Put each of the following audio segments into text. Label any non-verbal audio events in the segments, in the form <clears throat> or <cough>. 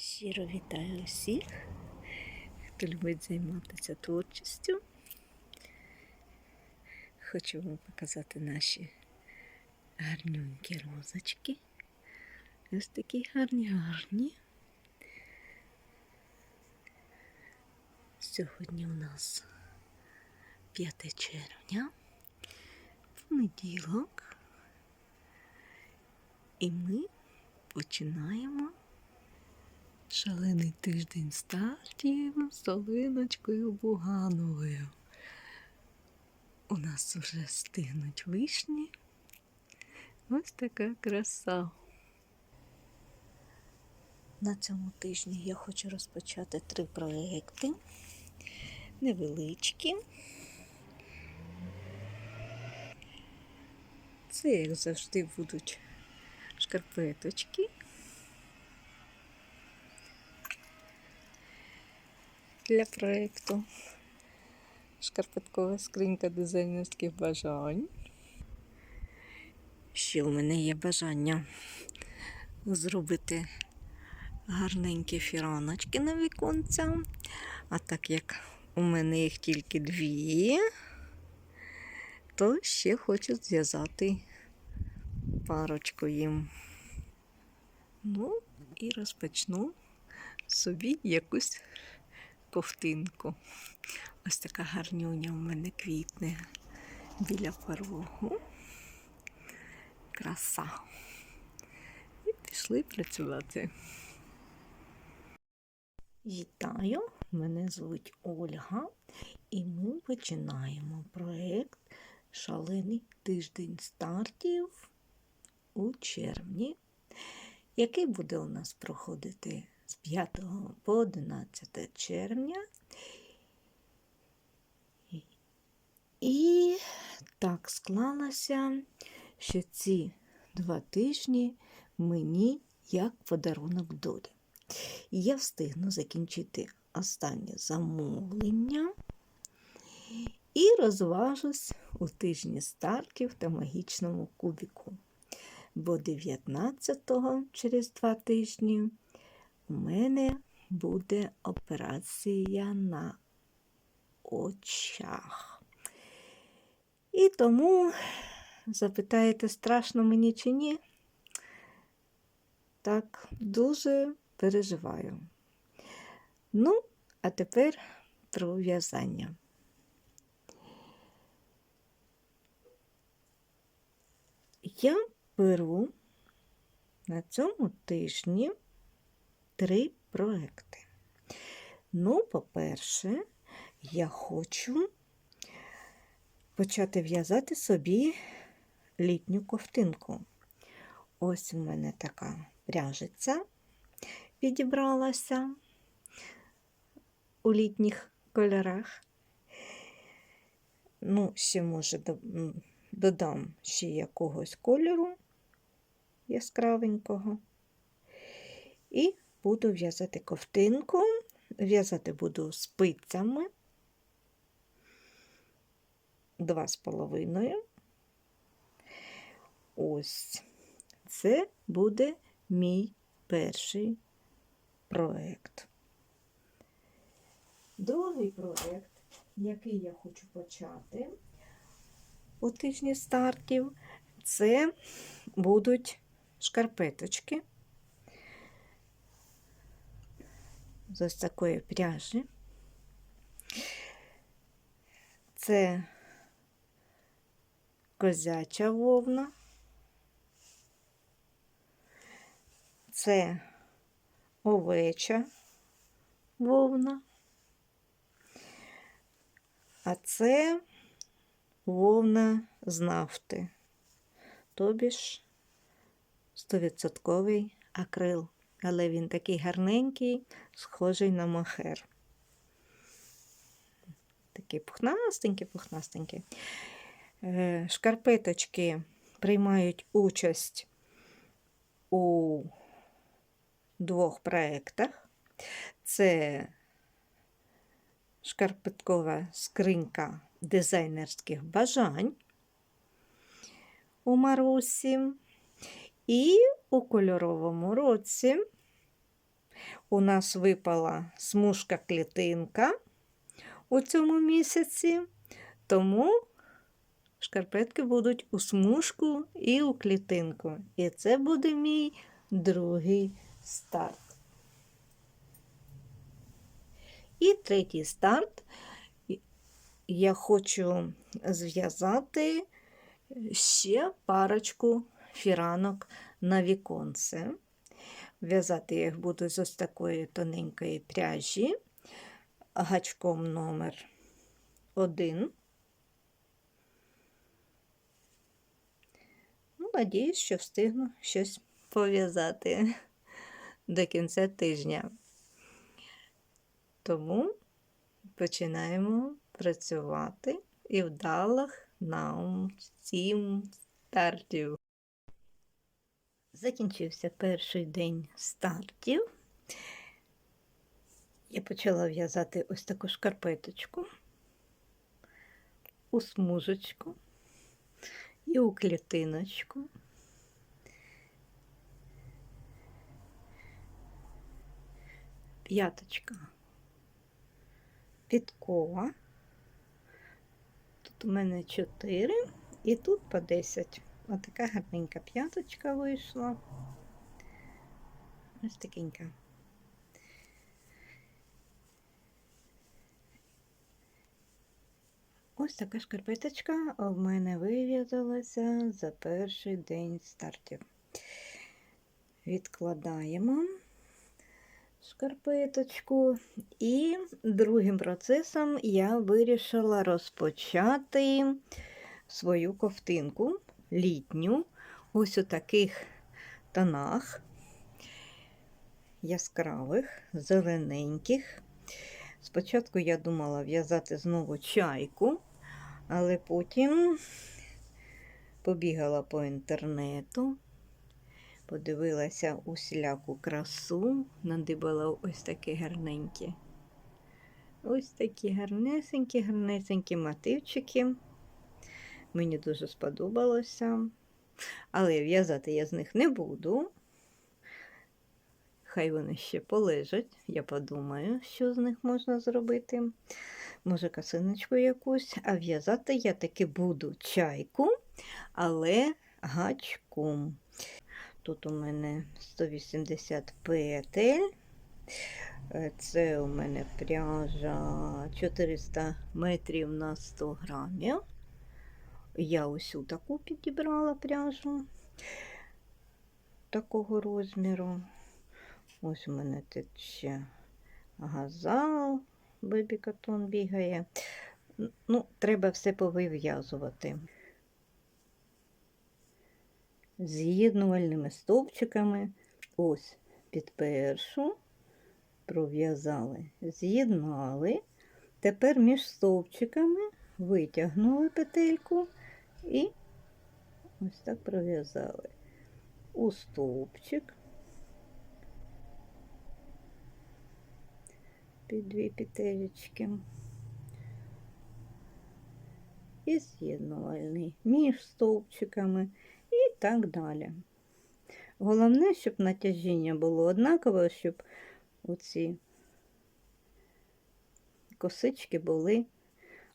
Щиро вітаю усіх, хто любить займатися творчістю. Хочу вам показати наші гарнюнькі розочки. Ось такі гарні, гарні. Сьогодні у нас 5 червня, понеділок, і ми починаємо шалений тиждень стартів з Олиночкою Бугановою. У нас вже стигнуть вишні. Ось така краса. На цьому тижні я хочу розпочати три проекти. Невеличкі. Це, як завжди, будуть шкарпеточки. Для проєкту шкарпеткова скринька дизайнерських бажань. Ще у мене є бажання зробити гарненькі фіраночки на віконця. А так як у мене їх тільки дві, то ще хочу зв'язати парочку їм. Ну, і розпочну собі якусь ковтинку. Ось така гарнюня у мене квітне біля порогу. Краса. І пішли працювати. Вітаю! Мене звуть Ольга, і ми починаємо проєкт Шалений тиждень стартів у червні, який буде у нас проходити з 5 по 11 червня. І так склалося, що ці два тижні мені як подарунок долі. Я встигну закінчити останнє замовлення і розважусь у тижні стартів та магічному кубіку. Бо 19-го, через два тижні, у мене буде операція на очах. І тому запитаєте, страшно мені чи ні? Так, дуже переживаю. Ну, а тепер про в'язання. Я беру на цьому тижні три проекти. Ну, по-перше, я хочу почати в'язати собі літню ковтинку. Ось у мене така пряжиця підібралася у літніх кольорах. Ну, ще, може, додам ще якогось кольору яскравенького. І буду в'язати ковтинку. В'язати буду спицями два з половиною. Ось це буде мій перший проект. Другий проект, який я хочу почати у тижні стартів, це будуть шкарпеточки з ось такої пряжі. Це козяча вовна. Це овеча вовна. А це вовна з нафти. Тобі ж 100% акрил. Але він такий гарненький, схожий на мохер. Такий пухнастенький, пухнастенький. Е, Шкарпеточки приймають участь у двох проєктах. Це шкарпеткова скринька дизайнерських бажань у Марусі. І у кольоровому році у нас випала смужка клітинка у цьому місяці, тому шкарпетки будуть у смужку і у клітинку. І це буде мій другий старт. І третій старт. Я хочу зв'язати ще парочку фіранок на віконце. В'язати їх буду з ось такої тоненької пряжі, гачком номер 1. Ну, надіюсь, що встигну щось пов'язати до кінця тижня. Тому починаємо працювати і вдалих нам всім стартів. Закінчився перший день стартів. Я почала в'язати ось таку шкарпеточку, у смужечку і у клітиночку. П'яточка підкова. Тут у мене 4 і тут по 10. Отака гарненька п'яточка вийшла. Ось такенька. Ось така шкарпеточка в мене вив'язалася за перший день стартів. Відкладаємо шкарпеточку. І другим процесом я вирішила розпочати свою ковтинку літню, ось у таких тонах яскравих, зелененьких. Спочатку я думала в'язати знову чайку, але потім побігала по інтернету, подивилася усіляку красу, надибала ось такі гарненькі. Ось такі гарнесенькі, гарнесенькі мотивчики. Мені дуже сподобалося. Але в'язати я з них не буду. Хай вони ще полежать. Я подумаю, що з них можна зробити. Може, косиночку якусь, а в'язати я таки буду чайку, але гачком. Тут у мене 180 петель. Е, Це у мене пряжа 400 метрів на 100 грамів. Я ось таку підібрала пряжу такого розміру. Ось у мене тут ще газал, бебі катон бігає. Ну, треба все повив'язувати. З'єднувальними стовпчиками ось під першу пров'язали, з'єднали. Тепер між стовпчиками витягнули петельку і ось так пров'язали у стовпчик під дві петелечки і з'єднувальний між стовпчиками і так далі. Головне, щоб натяжіння було однакове, щоб оці косички були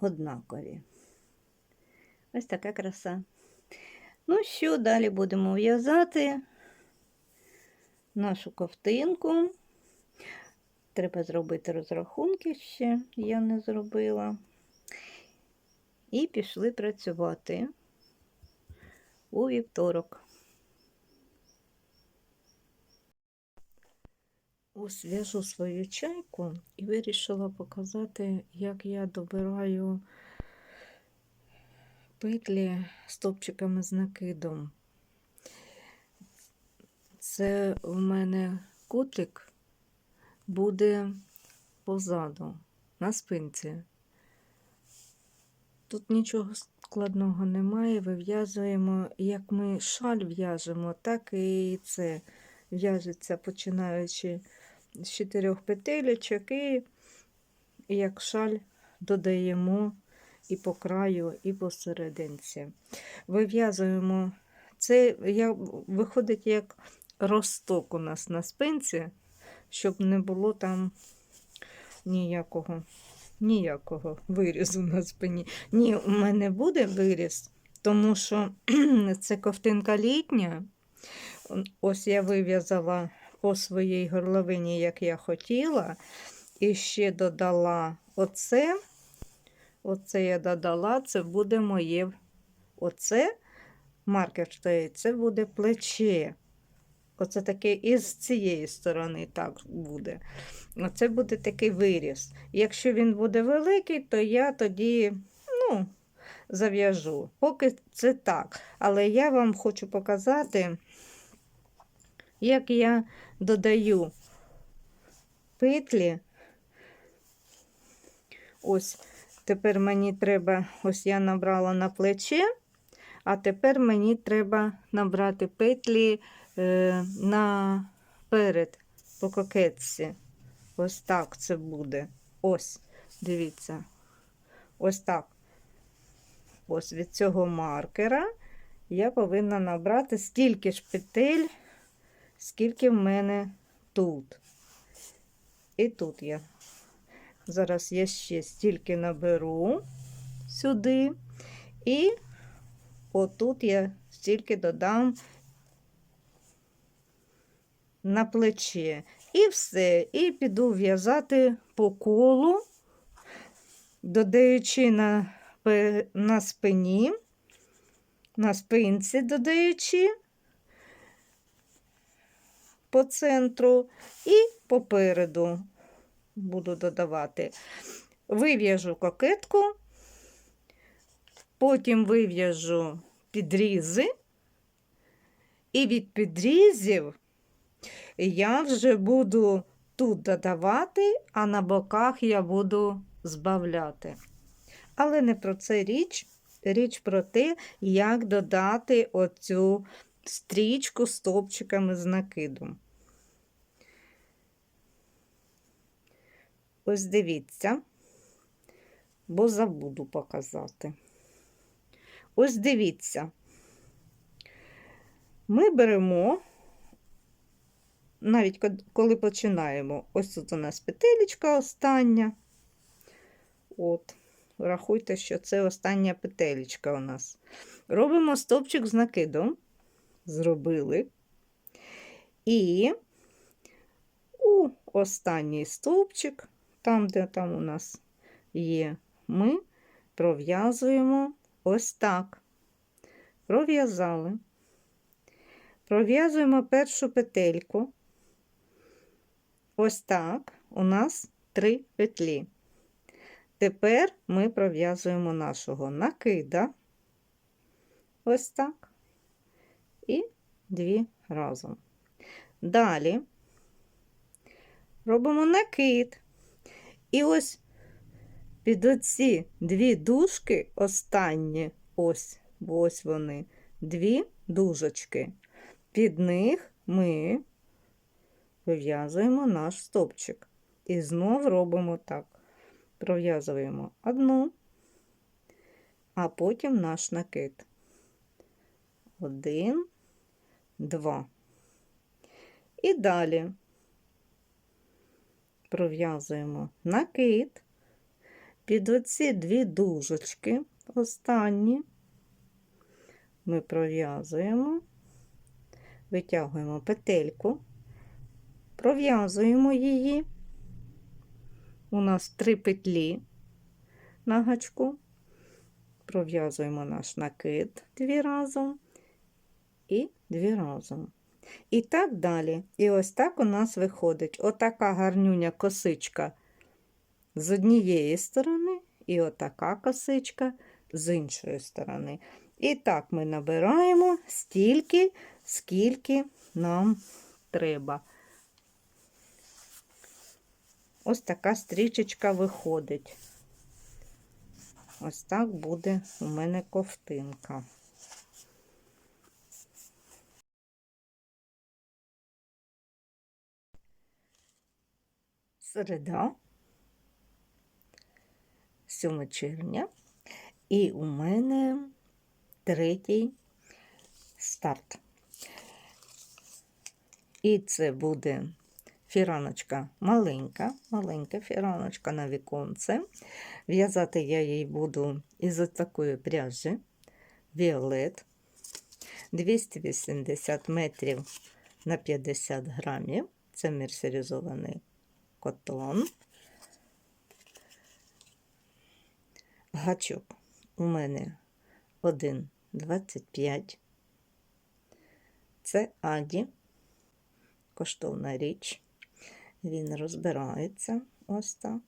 однакові. Ось така краса. Ну що, далі будемо в'язати нашу ковтинку. Треба зробити розрахунки ще, я не зробила. І пішли працювати у вівторок. Ось в'яжу свою чайку і вирішила показати, як я добираю петлі стопчиками з накидом. Це в мене кутик буде позаду, на спинці. Тут нічого складного немає, вив'язуємо, як ми шаль в'яжемо, так і це в'яжеться, починаючи з чотирьох петелечок, і як шаль додаємо і по краю, і посерединці. Вив'язуємо це, я, виходить, як росток у нас на спинці, щоб не було там ніякого, ніякого вирізу на спині. Ні, у мене буде виріз, тому що <clears throat> це ковтинка літня. Ось я вив'язала по своїй горловині, як я хотіла, і ще додала оце. Оце я додала, це буде моє. Оце маркер стоїть, це буде плече. Оце таке і з цієї сторони так буде. Оце буде такий виріз. Якщо він буде великий, то я тоді ну, зав'яжу. Поки це так. Але я вам хочу показати, як я додаю петлі. Ось тепер мені треба, ось я набрала на плече, а тепер мені треба набрати петлі е, наперед по кокетці. Ось так це буде. Ось, дивіться. Ось так. Ось від цього маркера я повинна набрати стільки ж петель, скільки в мене тут. І тут я. Зараз я ще стільки наберу сюди. І отут я стільки додам на плече. І все. І піду в'язати по колу, додаючи на, на спині, на спинці додаючи по центру і попереду буду додавати. Вив'яжу кокетку, потім вив'яжу підрізи, і від підрізів я вже буду тут додавати, а на боках я буду збавляти. Але не про це річ. Річ про те, як додати оцю стрічку з топчиками з накидом. Ось дивіться, бо забуду показати. Ось дивіться. Ми беремо, навіть коли починаємо, ось тут у нас петелечка остання. От, рахуйте, що це остання петелечка у нас. Робимо стовпчик з накидом. Зробили. І у останній стовпчик, там, де там у нас є, ми пров'язуємо ось так. Пров'язали. Пров'язуємо першу петельку. Ось так. У нас три петлі. Тепер ми пров'язуємо нашого накида. Ось так. І дві разом. Далі робимо накид. І ось під оці дві дужки останні, ось, ось вони, дві дужечки. Під них ми вив'язуємо наш стопчик. І знов робимо так. Пров'язуємо одну, а потім наш накид. Один, два. І далі пров'язуємо накид під оці дві дужечки, останні, ми пров'язуємо, витягуємо петельку, пров'язуємо її. У нас три петлі на гачку, пров'язуємо наш накид дві разом і дві разом. І так далі. І ось так у нас виходить отака гарнюня косичка з однієї сторони, і отака косичка з іншої сторони. І так ми набираємо стільки, скільки нам треба. Ось така стрічечка виходить. Ось так буде у мене ковтинка. Середа, 7 червня, і у мене третій старт. І це буде фіраночка маленька, маленька фіраночка на віконце. В'язати я її буду із такої пряжі Віолет 280 метрів на 50 грамів. Це мерсеризований котон. Гачок у мене 1,25. Це Аді, коштовна річ. Він розбирається ось так.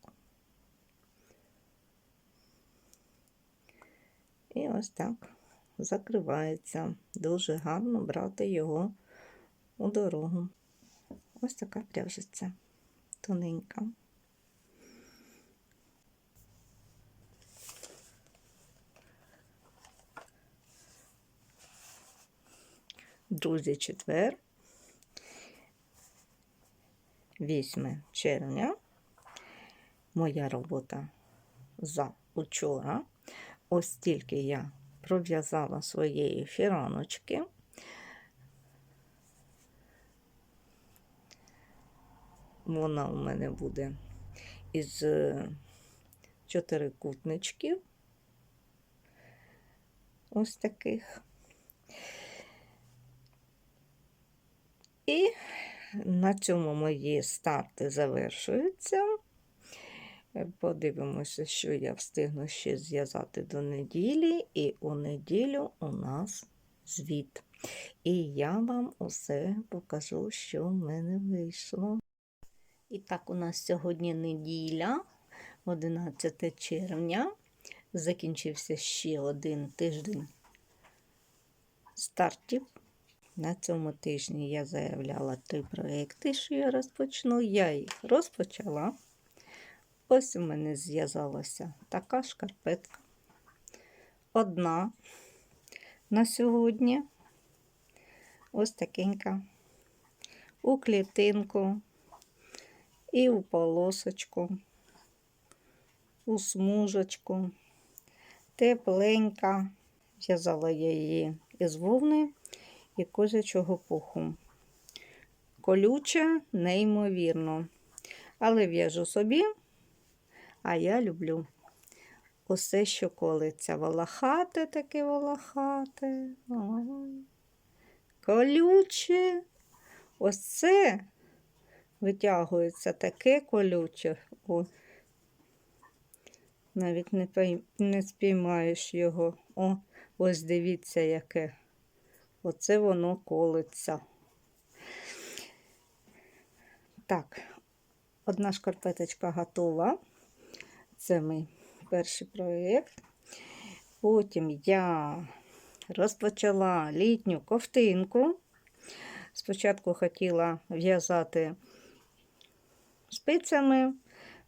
І ось так закривається. Дуже гарно брати його у дорогу. Ось така пряжиця тоненька. Друзі, четвер, 8 червня. Моя робота за учора. Ось тільки я пров'язала своєї фіраночки. Вона у мене буде із е, чотирикутничків. Ось таких. І на цьому мої старти завершуються. Подивимося, що я встигну ще зв'язати до неділі, і у неділю у нас звіт. І я вам усе покажу, що в мене вийшло. І так, у нас сьогодні неділя, 11 червня. Закінчився ще один тиждень стартів. На цьому тижні я заявляла три проекти, що я розпочну. Я їх розпочала. Ось у мене зв'язалася така шкарпетка. Одна на сьогодні. Ось такенька. У клітинку і у полосочку, у смужечку. Тепленька. В'язала я її із вовни і козячого пуху. Колюча, неймовірно. Але в'яжу собі, а я люблю усе, що колиться. Волохате таке волохате. Ой. Колюче. Ось це витягується таке колюче. О. Навіть не, не спіймаєш його. О, ось дивіться, яке. Оце воно колиться. Так, одна шкарпеточка готова. Це мій перший проєкт. Потім я розпочала літню ковтинку. Спочатку хотіла в'язати спицями,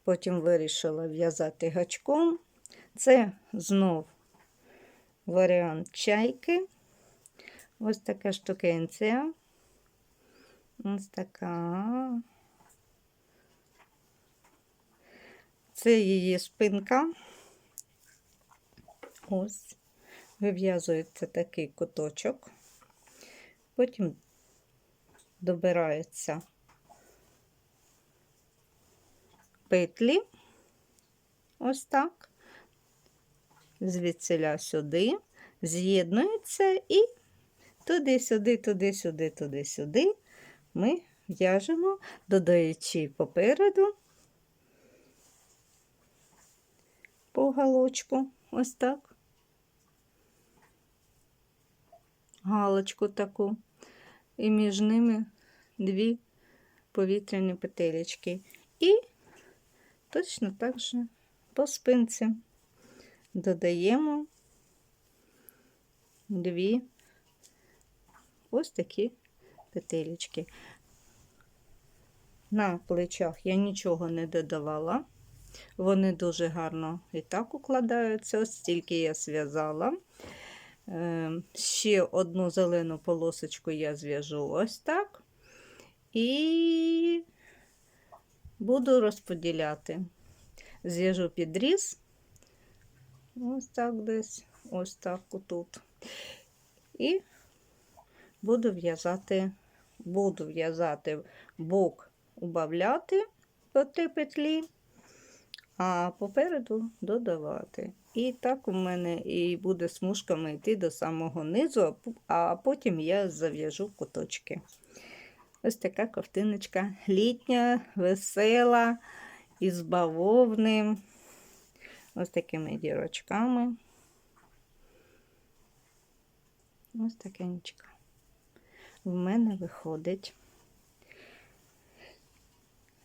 потім вирішила в'язати гачком. Це знов варіант чайки. Ось така штукенція. Ось така. Це її спинка. Ось, вив'язується такий куточок, потім добирається петлі, ось так, звідсиля сюди, з'єднується і туди-сюди, туди-сюди, туди-сюди ми в'яжемо, додаючи попереду по галочку, ось так, галочку таку, і між ними дві повітряні петелечки. І точно так же по спинці додаємо дві ось такі петелечки. На плечах я нічого не додавала. Вони дуже гарно і так укладаються, ось стільки я зв'язала. Е, ще одну зелену полосочку я зв'яжу ось так. І буду розподіляти. Зв'яжу підріз, ось так десь, ось так отут. І буду в'язати, буду в'язати бок убавляти по три петлі, а попереду додавати. І так у мене і буде смужками йти до самого низу, а потім я зав'яжу куточки. Ось така ковтиночка літня, весела, із бавовни, ось такими дірочками. Ось такенечка. В мене виходить.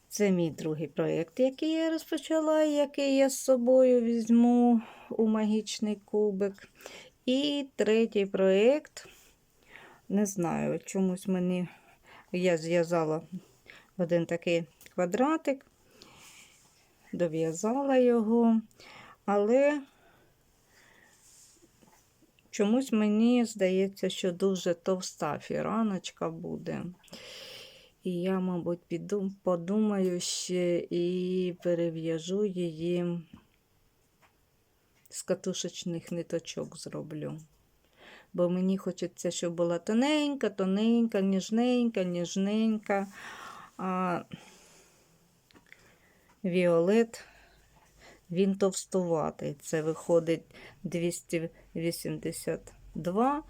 Це мій другий проєкт, який я розпочала, який я з собою візьму у магічний кубик. І третій проєкт, не знаю, чомусь мені я зв'язала один такий квадратик, дов'язала його, але чомусь мені здається, що дуже товста фіраночка буде. І я, мабуть, піду, подумаю ще і перев'яжу її з катушечних ниточок зроблю. Бо мені хочеться, щоб була тоненька, тоненька, ніжненька, ніжненька. А Віолет, він товстуватий. Це виходить 282.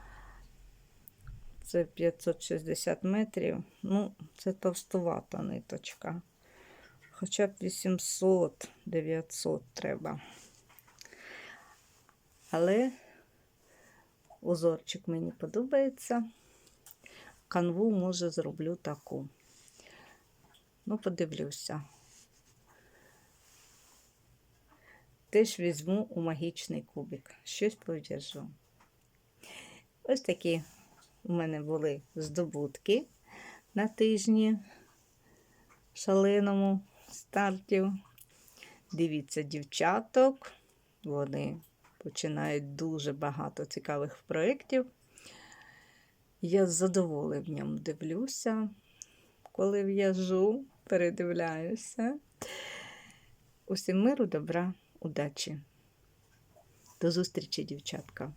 Це 560 метрів. Ну, це товстувата ниточка. Хоча б 800, 900 треба. Але узорчик мені подобається. Канву, може, зроблю таку. Ну, подивлюся. Теж візьму у магічний кубик. Щось пов'яжу. Ось такі у мене були здобутки на тижні шаленому стартів. Дивіться дівчаток, вони починають дуже багато цікавих проєктів. Я з задоволенням дивлюся, коли в'яжу, передивляюся. Усім миру, добра, удачі. До зустрічі, дівчатка!